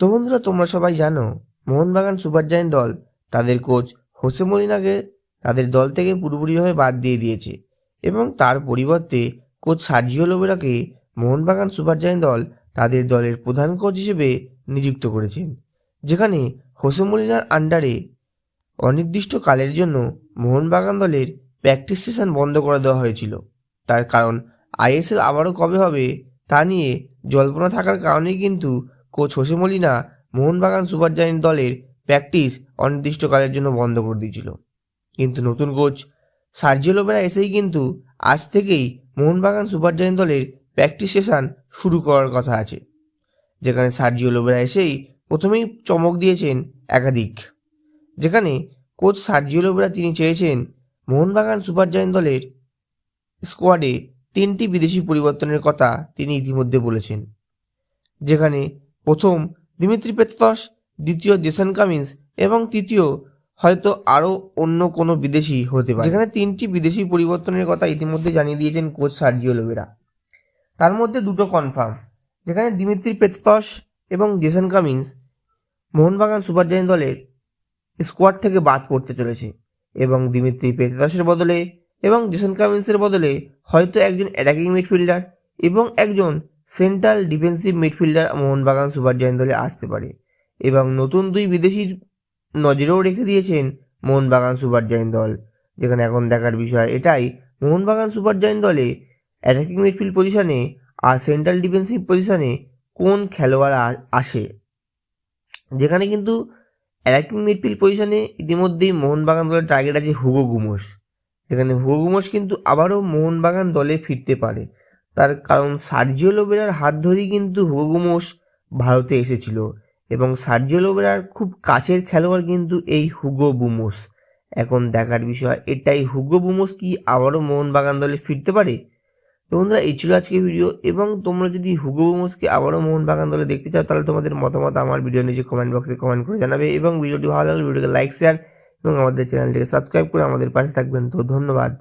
তো বন্ধুরা, তোমরা সবাই জানো, মোহনবাগান সুপার জায়েন্ট দল তাদের কোচ হোসে মলিনাকে তাদের দল থেকে পুরোপুরিভাবে বাদ দিয়ে দিয়েছে এবং তার পরিবর্তে কোচ সার্জিও লোবেরাকে মোহনবাগান সুপার জায়েন্ট দল তাদের দলের প্রধান কোচ হিসেবে নিযুক্ত করেছেন যেখানে হোসে মলিনার আন্ডারে অনির্দিষ্ট কালের জন্য মোহনবাগান দলের প্র্যাকটিস সেশন বন্ধ করে দেওয়া হয়েছিল। তার কারণ আইএসএল আবারও কবে হবে তা নিয়ে জল্পনা থাকার কারণেই কিন্তু coach Jose Molina Mohun Bagan Super Giant দলের প্র্যাকটিস অনির্দিষ্টকালের জন্য বন্ধ করে দিয়েছিল। কিন্তু নতুন কোচ সার্জিও লোবেরা এসেই কিন্তু আজ থেকেই মোহনবাগান সুপার জায়েন্ট দলের প্র্যাকটিস সেশন শুরু করার কথা আছে, যেখানে সার্জিও লোবেরা এসেই প্রথমেই চমক দিয়েছেন একাধিক। যেখানে কোচ সার্জিও লোবেরা তিনি চেয়েছেন মোহনবাগান সুপার জায়েন্ট দলের স্কোয়াডে তিনটি বিদেশি পরিবর্তনের কথা তিনি ইতিমধ্যে বলেছেন, যেখানে প্রথম দিমিত্রি পেতস দ্বিতীয় জেসন কামিন্স এবং তৃতীয় হয়তো আরও অন্য কোনো বিদেশি হতে পারে। যেখানে তিনটি বিদেশি পরিবর্তনের কথা ইতিমধ্যে জানিয়ে দিয়েছেন কোচ সার্জিও লোবেরা। তার মধ্যে দুটো কনফার্ম যেখানে দিমিত্রি পেতস এবং Jason Cummings Mohun Bagan Super Giant দলের স্কোয়াড থেকে বাদ পড়তে চলেছে এবং দিমিত্রি পেতসের বদলে এবং জেসন কামিন্সের বদলে হয়তো একজন অ্যাটাকিং মিডফিল্ডার এবং একজন central defensive midfielder Mohun Bagan Super Giant দলে আসতে পারে এবং নতুন দুই বিদেশির নজরেও রেখে দিয়েছেন মোহনবাগান সুপার জায়েন্ট দল। যেখানে এখন দেখার বিষয় এটাই, মোহনবাগান সুপার জায়েন্ট দলে অ্যাটাকিং মিডফিল্ড পজিশনে আর সেন্ট্রাল ডিফেন্সিভ পজিশনে কোন খেলোয়াড় আসে? যেখানে কিন্তু অ্যাটাকিং মিডফিল্ড পজিশনে ইতিমধ্যেই মোহনবাগান দলের টার্গেট আছে হুগো গুমোস। যেখানে হুগো গুমোস কিন্তু আবারও মোহনবাগান দলে ফিরতে পারে। তার কারণ সার্জিও লোবেরার হাত ধরেই কিন্তু হুগো গুমোস ভারতে এসেছিল এবং সার্জিও লোবেরার খুব কাছের খেলোয়াড় কিন্তু এই হুগো বুমোস। এখন দেখার বিষয়, এটাই হুগো বুমোস কি আবারও মোহনবাগান দলে ফিরতে পারে? তো বন্ধুরা, এই ছিল আজকে ভিডিও এবং তোমরা যদি হুগো বুমোসকে আবারও মোহনবাগান দলে দেখতে চাও, তাহলে তোমাদের মতামত আমার ভিডিও নিচে কমেন্ট বক্সে কমেন্ট করে জানাবে এবং ভিডিওটি ভালো লাগলে ভিডিওকে লাইক শেয়ার এবং আমাদের চ্যানেলটিকে সাবস্ক্রাইব করে আমাদের পাশে থাকবেন। তো ধন্যবাদ।